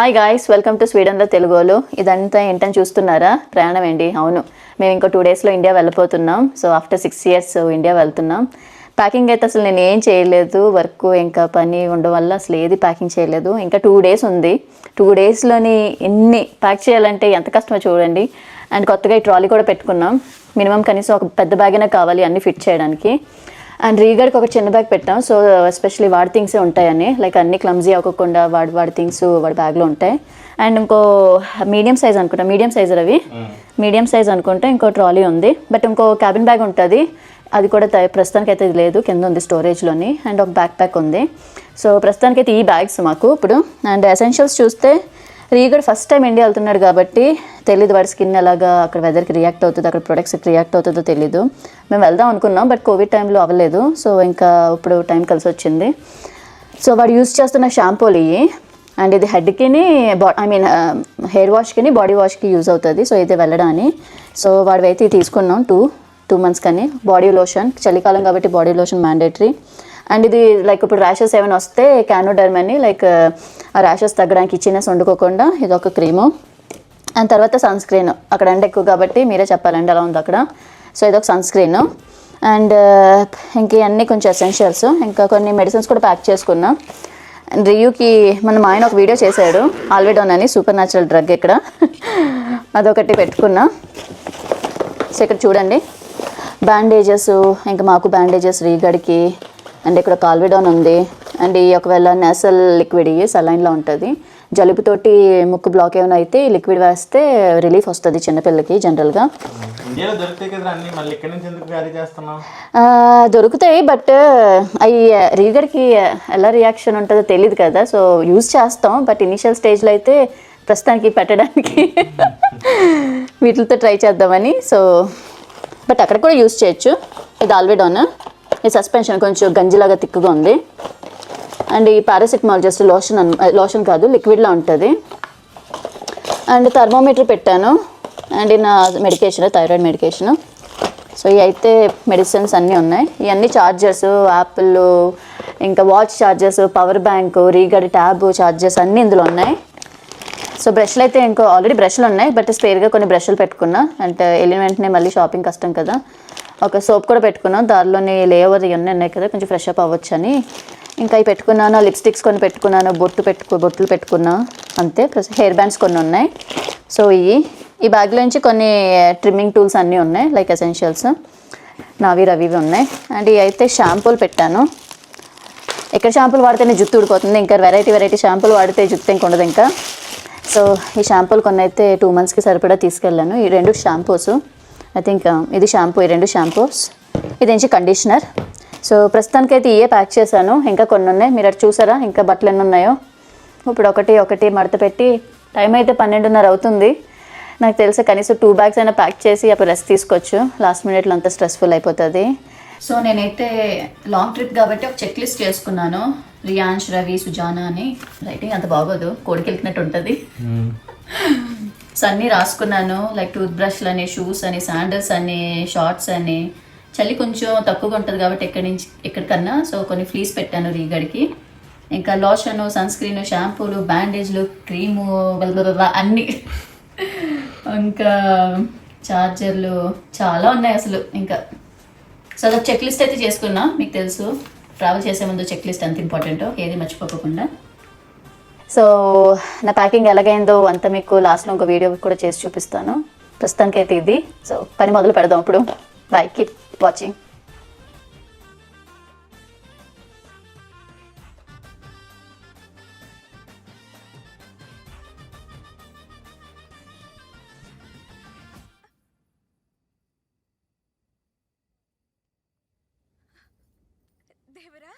Hi guys welcome to స్వీడన్లో తెలుగులో ఇదంతా ఏంటని చూస్తున్నారా? ప్రయాణం అండి అవును. మేము ఇంకో టూ డేస్లో ఇండియా వెళ్ళిపోతున్నాం so after six years India వెళ్తున్నాం. ప్యాకింగ్ అయితే అసలు నేను ఏం చేయలేదు. వర్క్ ఇంకా పని ఉండడం వల్ల అసలు ఏది ప్యాకింగ్ చేయలేదు. ఇంకా టూ డేస్ ఉంది. టూ డేస్లోని ఎన్ని ప్యాక్ చేయాలంటే ఎంత కష్టమో చూడండి. అండ్ కొత్తగా ఈ ట్రాలీ కూడా పెట్టుకున్నాం. మినిమం కనీసం ఒక పెద్ద బ్యాగ్ అయినా కావాలి అన్ని ఫిట్ చేయడానికి. అండ్ రీగర్కి ఒక చిన్న బ్యాగ్ పెట్టాం. సో ఎస్పెషలీ వాడి థింగ్సే ఉంటాయని. లైక్ అన్ని క్లమ్జీ అవ్వకుండా వాడి వాడి థింగ్స్ వాడి బ్యాగ్లో ఉంటాయి. అండ్ ఇంకో మీడియం సైజ్ అనుకుంటా. మీడియం సైజ్ అవి మీడియం సైజ్ అనుకుంటే. ఇంకో ట్రాలీ ఉంది. బట్ ఇంకో క్యాబిన్ బ్యాగ్ ఉంటుంది. అది కూడా ప్రస్తుతానికి అయితే ఇది లేదు. కింద ఉంది స్టోరేజ్లోని అండ్ ఒక బ్యాక్ ప్యాక్ ఉంది. సో ప్రస్తుతానికి అయితే ఈ బ్యాగ్స్ మాకు ఇప్పుడు. అండ్ ఎసెన్షియల్స్ చూస్తే రీగడ్ ఫస్ట్ టైం ఇండియా వెళ్తున్నాడు కాబట్టి తెలియదు వాడి స్కిన్ ఎలాగా అక్కడ వెదర్కి రియాక్ట్ అవుతుంది అక్కడ ప్రొడక్ట్స్కి రియాక్ట్ అవుతుందో తెలీదు. మేము వెళ్దాం అనుకున్నాం బట్ కోవిడ్ టైంలో అవ్వలేదు. సో ఇంకా ఇప్పుడు టైం కలిసి వచ్చింది. సో వాడు యూస్ చేస్తున్న షాంపూలు ఇవి. అండ్ ఇది హెడ్కిని బా ఐ మీన్ హెయిర్ వాష్కిని బాడీ వాష్కి యూజ్ అవుతుంది. సో ఇది వెళ్ళడాన్ని సో వాడివైతే ఇది తీసుకున్నాం టూ టూ మంత్స్ కానీ. బాడీ లోషన్ చలికాలం కాబట్టి బాడీ లోషన్ మ్యాండేటరీ అండ్ ఇది లైక్ ఇప్పుడు ర్యాషెస్ ఏమైనా వస్తే క్యానోడర్మ్ అని లైక్ uh, ఆ ర్యాషెస్ తగ్గడానికి ఇచ్చినెస్ వండుకోకుండా ఇది ఒక క్రీము అండ్ తర్వాత సన్ స్క్రీన్ అక్కడ ఎండ ఎక్కువ కాబట్టి మీరే చెప్పాలండి ఎలా ఉంది అక్కడ. సో ఇదొక సన్ స్క్రీన్ అండ్ uh, ఇంక అన్నీ కొంచెం ఎసెన్షియల్స్ ఇంకా కొన్ని మెడిసిన్స్ కూడా ప్యాక్ చేసుకున్నా. అండ్ రియూకి మన మా ఆయన ఒక వీడియో చేశాడు. ఆల్వేడోన్ అని సూపర్ న్యాచురల్ డ్రగ్ ఇక్కడ. అదొకటి పెట్టుకున్నా. సో ఇక్కడ చూడండి. బ్యాండేజెస్ ఇంకా మాకు బ్యాండేజెస్ రీగడికి అండ్ ఇక్కడ కాల్విడోన్ ఉంది. అండ్ ఈ ఒకవేళ నెసల్ లిక్విడ్ ఇవి సలైన్లో ఉంటుంది. జలుబుతోటి ముక్కు బ్లాక్ ఏమైనా అయితే లిక్విడ్ వేస్తే రిలీఫ్ వస్తుంది చిన్నపిల్లకి జనరల్గా దొరుకుతాయి బట్ అవి రీగడ్కి ఎలా రియాక్షన్ ఉంటుందో తెలియదు కదా సో యూజ్ చేస్తాం బట్ ఇనిషియల్ స్టేజ్లో అయితే ప్రస్తుతానికి పెట్టడానికి వీటితో ట్రై చేద్దామని సో బట్ అక్కడ కూడా యూజ్ చేయొచ్చు. ఇది ఆల్వేడోన్ ఈ సస్పెన్షన్ కొంచెం గంజిలాగా తిక్కుగా ఉంది. అండ్ ఈ పారాసిటమాల్ జస్ట్ లోషన్ అన్ లోషన్ కాదు లిక్విడ్లా ఉంటుంది. అండ్ థర్మోమీటర్ పెట్టాను. అండ్ నా మెడికేషన్ థైరాయిడ్ మెడికేషన్. సో ఇవి అయితే మెడిసిన్స్ అన్నీ ఉన్నాయి. ఇవన్నీ ఛార్జర్స్ యాపిల్ ఇంకా వాచ్ చార్జర్స్ పవర్ బ్యాంక్ రీగడ్ ట్యాబ్ చార్జర్స్ అన్నీ ఇందులో ఉన్నాయి. సో బ్రష్లు అయితే ఇంకో ఆల్రెడీ బ్రష్లు ఉన్నాయి. బట్ స్పేర్గా కొన్ని బ్రష్లు పెట్టుకున్నా. అంటే వెళ్ళిన వెంటనే మళ్ళీ షాపింగ్ కష్టం కదా. ఒక సోప్ కూడా పెట్టుకున్నాం. దారిలోని లేవర్ ఇవన్నీ ఉన్నాయి కదా. కొంచెం ఫ్రెష్ అప్ అవ్వచ్చు అని ఇంకా ఇవి పెట్టుకున్నాను లిప్స్టిక్స్ కొన్ని పెట్టుకున్నాను బొట్టు పెట్టుకు బొట్టులు పెట్టుకున్నా. అంతే హెయిర్ బ్యాండ్స్ కొన్ని ఉన్నాయి. సో ఇవి. ఈ బ్యాగ్లో నుంచి కొన్ని eh, ట్రిమ్మింగ్ టూల్స్ అన్నీ ఉన్నాయి లైక్ ఎసెన్షియల్స్ నావి రవివి ఉన్నాయి. అండ్ ఇవి అయితే షాంపూలు పెట్టాను. ఎక్కడ షాంపూలు వాడితేనే జుట్టు ఊడిపోతుంది. ఇంకా వెరైటీ వెరైటీ షాంపూలు వాడితే జుట్టు ఇంక ఉండదు ఇంకా. సో ఈ షాంపూలు కొన్ని అయితే టూ మంత్స్కి సరిపడా తీసుకెళ్ళాను. ఈ రెండు షాంపూస్ ఐ థింక్ ఇది షాంపూ ఈ రెండు షాంపూస్ ఇది నుంచి కండిషనర్ సో ప్రస్తుతానికి అయితే ఇయే ప్యాక్ చేశాను. ఇంకా కొన్ని ఉన్నాయి మీరు అటు చూసారా? ఇంకా బట్టలు ఎన్ని ఉన్నాయో? ఇప్పుడు ఒకటి ఒకటి మడత పెట్టి టైం అయితే పన్నెండున్నర అవుతుంది. నాకు తెలిసి కనీసం టూ బ్యాగ్స్ అయినా ప్యాక్ చేసి అప్పుడు రెస్ట్ తీసుకోవచ్చు. లాస్ట్ మినిట్లో అంత స్ట్రెస్ఫుల్ అయిపోతుంది. సో నేనైతే లాంగ్ ట్రిప్ కాబట్టి ఒక చెక్ లిస్ట్ చేసుకున్నాను. రియాన్ష్ రవి సుజానా అని. రైటింగ్ అంత బాగోదు. కోడికి వెళ్ళినట్టు ఉంటుంది. సో అన్నీ రాసుకున్నాను. లైక్ టూత్ బ్రష్లు అని షూస్ అని శాండల్స్ అని షార్ట్స్ అని. చలి కొంచెం తక్కువగా ఉంటుంది కాబట్టి ఎక్కడి నుంచి ఎక్కడికన్నా. సో కొన్ని ఫ్లీస్ పెట్టాను రీగడికి ఇంకా లోషన్ సన్ స్క్రీన్ షాంపూలు బ్యాండేజ్లు క్రీము అన్నీ. ఇంకా చార్జర్లు చాలా ఉన్నాయి అసలు. ఇంకా సో అదొక చెక్ లిస్ట్ అయితే చేసుకున్నా మీకు తెలుసు. ట్రావెల్ చేసే ముందు చెక్ లిస్ట్ ఎంత ఇంపార్టెంటో ఏది మర్చిపోకుండా. సో నా ప్యాకింగ్ ఎలాగైందో అంత మీకు లాస్ట్లో ఒక వీడియో కూడా చేసి చూపిస్తాను. ప్రస్తుతానికి అయితే ఇది. సో పని మొదలు పెడదాం ఇప్పుడు. Bye. Keep watching. Devra?